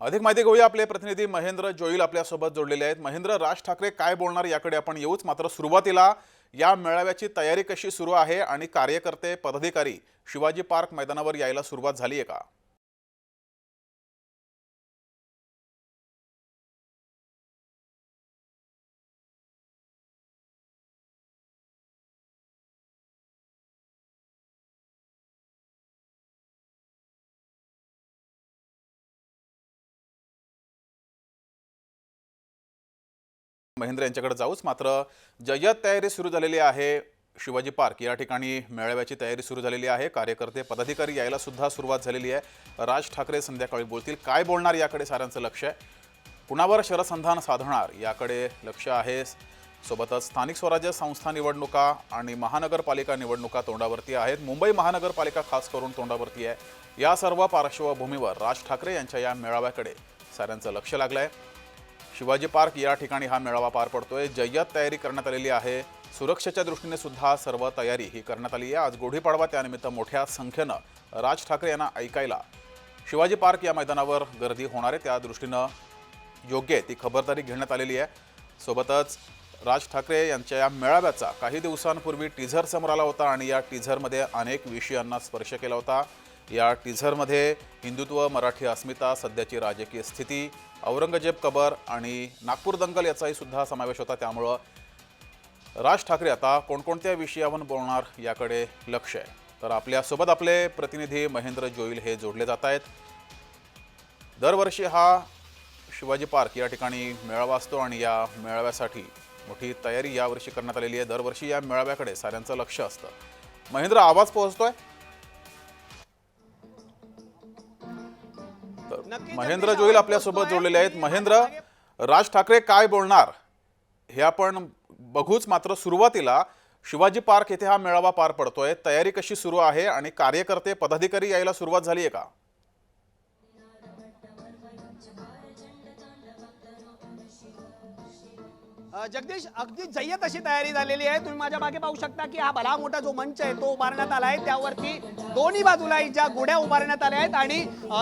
अधिक माहिती घेऊया आपले प्रतिनिधी महेंद्र जोईल आपल्यासोबत जोडलेले आहेत. महेंद्र राज ठाकरे काय बोलणार याकडे आपण येऊच मात्र सुरुवातीला या मेळाव्याची तयारी कशी सुरू आहे आणि कार्यकर्ते पदाधिकारी शिवाजी पार्क मैदानावर यायला सुरुवात झाली आहे का? महेंद्र यांच्याकडे जाऊच. मात्र जय्यत तयारी सुरू झालेली आहे. शिवाजी पार्क या ठिकाणी मेळाव्याची तयारी सुरू झालेली आहे. कार्यकर्ते पदाधिकारी यायला सुद्धा सुरुवात झालेली आहे. राज ठाकरे संध्याकाळी बोलतील. काय बोलणार याकडे साऱ्यांचं लक्ष आहे. कुणावर शरसंधान साधणार याकडे लक्ष आहे. सोबतच स्थानिक स्वराज्य संस्था निवडणुका आणि महानगरपालिका निवडणुका तोंडावरती आहेत. मुंबई महानगरपालिका खास करून तोंडावरती आहे. या सर्व पार्श्वभूमीवर राज ठाकरे यांच्या या मेळाव्याकडे साऱ्यांचं लक्ष लागलं आहे शिवाजी पार्क या ठिकाणी हा मेळावा पार पडतोय. जय्यत तयारी करण्यात आलेली आहे. सुरक्षेच्या दृष्टीने सुद्धा सर्व तयारी ही करण्यात आली आहे. आज गुढीपाडवा त्यानिमित्त मोठ्या संख्येनं राज ठाकरे यांना ऐकायला शिवाजी पार्क या मैदानावर गर्दी होणार आहे. त्या दृष्टीनं योग्य आहे ती खबरदारी घेण्यात आलेली आहे. सोबतच राज ठाकरे यांच्या या मेळाव्याचा काही दिवसांपूर्वी टीझर समोर आला होता आणि या टीझरमध्ये अनेक विषयांना स्पर्श केला होता. या टीझरमध्ये हिंदुत्व मराठी अस्मिता सध्याची राजकीय स्थिती औरंगजेब कबर आणि नागपूर दंगल याचाही सुद्धा समावेश होता. त्यामुळं राज ठाकरे आता कोणकोणत्या विषयावर बोलणार याकडे लक्ष आहे. तर आपल्यासोबत आपले प्रतिनिधी महेंद्र जोईल हे जोडले जात आहेत. दरवर्षी हा शिवाजी पार्क या ठिकाणी मेळावा असतो आणि या मेळाव्यासाठी मोठी तयारी यावर्षी करण्यात आलेली आहे. दरवर्षी या मेळाव्याकडे साऱ्यांचं लक्ष असतं. महेंद्र आवाज पोहोचतोय? महेंद्र जोईल आपल्यासोबत. जोडलेले आहेत. महेंद्र राज ठाकरे काय बोलणार? हे आपण बघूच मात्र सुरुवातीला शिवाजी पार्क येथे हा मेळावा पार पडतोय. तयारी कशी सुरू आहे आणि कार्यकर्ते पदाधिकारी यायला सुरुवात झाली आहे का? जगदीश अगदी जय्यत अशी तयारी झालेली आहे. तुम्ही माझ्या मागे पाहू शकता की हा भला मोठा जो मंच आहे तो उभारण्यात आला आहे. त्यावरती दोन्ही बाजूला ज्या गुड्या उभारण्यात आल्या आहेत आणि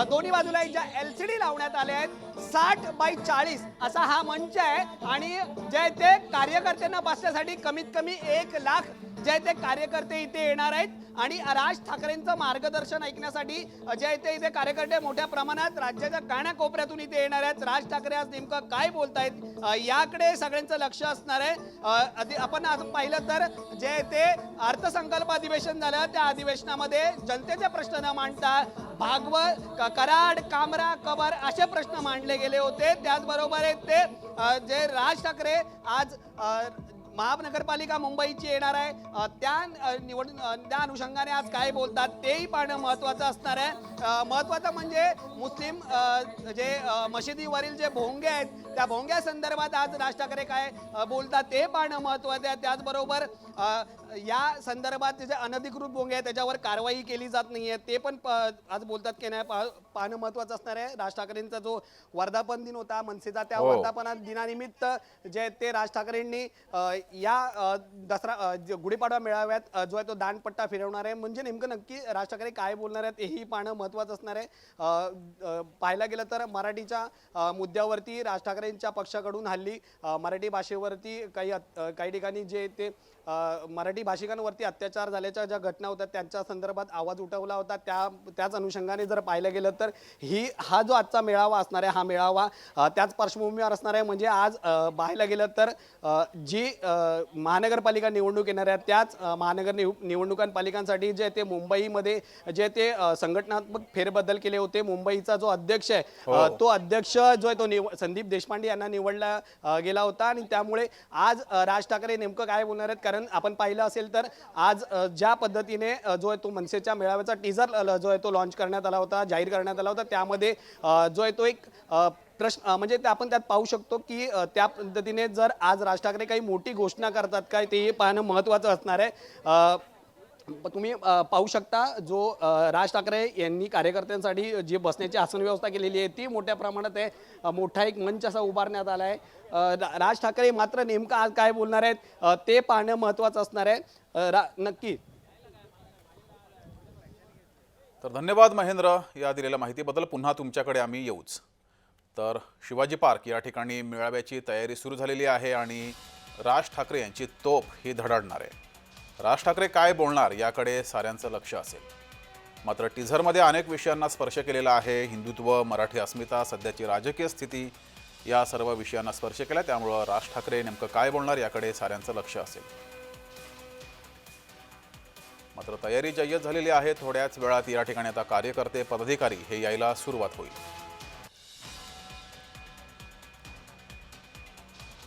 दोन्ही बाजूला ज्या एल सी डी लावण्यात आल्या आहेत साठ बाय चाळीस असा हा मंच आहे. आणि जे आहे ते कार्यकर्त्यांना बसण्यासाठी कमीत कमी एक लाख जे आहे ते कार्यकर्ते इथे येणार आहेत. आणि राज ठाकरेंचं मार्गदर्शन ऐकण्यासाठी जे आहे ते इथे कार्यकर्ते मोठ्या प्रमाणात राज्याच्या कानाकोपऱ्यातून इथे येणार आहेत. राज ठाकरे आज नेमकं काय बोलतायत? याकडे सगळ्यांचं लक्ष असणार आहे. आधी- आपण आज पाहिलं तर जे आहे ते अर्थसंकल्प अधिवेशन झालं. त्या अधिवेशनामध्ये जनतेचे प्रश्न न मांडता भागवत क- कराड कामरा कबर असे प्रश्न मांडले गेले होते. त्याचबरोबर ते जे राज ठाकरे आज महानगरपालिका मुंबईची येणार आहे. त्या निवड त्या अनुषंगाने आज काय बोलतात तेही पाहणं महत्त्वाचं असणार आहे. महत्त्वाचं म्हणजे मुस्लिम जे मशिदीवरील जे भोंगे आहेत त्या भोंग्या संदर्भात आज राज ठाकरे काय बोलतात ते पाहणं महत्त्वाचं आहे. त्याचबरोबर या संदर्भात जे अनधिकृत भोंगे आहेत त्याच्यावर कारवाई केली जात नाही आहे. ते पण प- आज बोलतात की नाही पा- पाहणं महत्त्वाचं असणार आहे. राज ठाकरेंचा जो वर्धापन दिन होता मनसेचा त्या हो. वर्धापना दिनानिमित्त जे ते राज ठाकरेंनी या दसरा गुढीपाडवा मेळाव्यात जो आहे तो दानपट्टा फिरवणार आहे. म्हणजे नेमकं नक्की राज ठाकरे काय बोलणार आहेत हेही पाहणं महत्त्वाचं असणार आहे. पाहायला गेलं तर मराठीच्या मुद्द्यावरती राज ठाकरेंच्या पक्षाकडून हल्ली मराठी भाषेवरती काही काही ठिकाणी जे ते मराठी भाषिकांवरती अत्याचार झाल्याच्या ज्या घटना होत्या त्यांच्या संदर्भात आवाज उठवला होता. त्या त्याच अनुषंगाने जर पाहिलं गेलं तर ही हा जो आजचा मेळावा असणार आहे हा मेळावा त्याच पार्श्वभूमीवर असणार आहे. म्हणजे आज पाहायला गेलं तर जी आ, महानगरपालिका निवडणूक येणार आहे. त्याच महानगर निव निवडणुकांपालिकांसाठी जे ते मुंबईमध्ये जे ते संघटनात्मक फेरबदल केले होते मुंबईचा जो अध्यक्ष आहे अ, तो अध्यक्ष जो आहे तो निव संदीप देशपांडे यांना निवडला गेला होता. आणि त्यामुळे आज राज ठाकरे नेमकं काय बोलणार आहेत? कारण आपण पाहिलं असेल तर आज ज्या पद्धतीने जो आहे तो मनसेच्या मेळाव्याचा टीजर जो आहे तो लॉन्च करण्यात आला होता जाहीर करण्यात आला होता. त्यामध्ये जो आहे तो एक प्रश्न म्हणजे ते आपण त्यात पाहू शकतो की त्या पद्धतीने जर आज राज ठाकरे काही मोठी घोषणा करतात काय ते पाहणं महत्त्वाचं असणार आहे. तुम्ही पाहू शकता जो राज ठाकरे यांनी कार्यकर्त्यांसाठी जी बसण्याची आसन व्यवस्था केलेली आहे ती मोठ्या प्रमाणात आहे. मोठा एक मंच असा उभारण्यात आला आहे. राज ठाकरे मात्र नेमकं आज काय बोलणार आहेत ते पाहणं महत्त्वाचं असणार आहे. रा नक्की. तर धन्यवाद महेंद्र या दिलेल्या माहितीबद्दल. पुन्हा तुमच्याकडे आम्ही येऊच. तर शिवाजी पार्क या ठिकाणी मेळाव्याची तयारी सुरू झालेली आहे आणि राज ठाकरे यांची तोफ ही धडाडणार आहे. राज ठाकरे काय बोलणार याकडे साऱ्यांचं लक्ष असेल. मात्र टीझरमध्ये अनेक विषयांना स्पर्श केलेला आहे. हिंदुत्व मराठी अस्मिता सध्याची राजकीय स्थिती या सर्व विषयांना स्पर्श केला. त्यामुळं राज ठाकरे नेमकं काय बोलणार याकडे साऱ्यांचं लक्ष असेल. मात्र तयारी जय्यत झालेली आहे. थोड्याच वेळात या ठिकाणी आता कार्यकर्ते पदाधिकारी हे यायला सुरुवात होईल.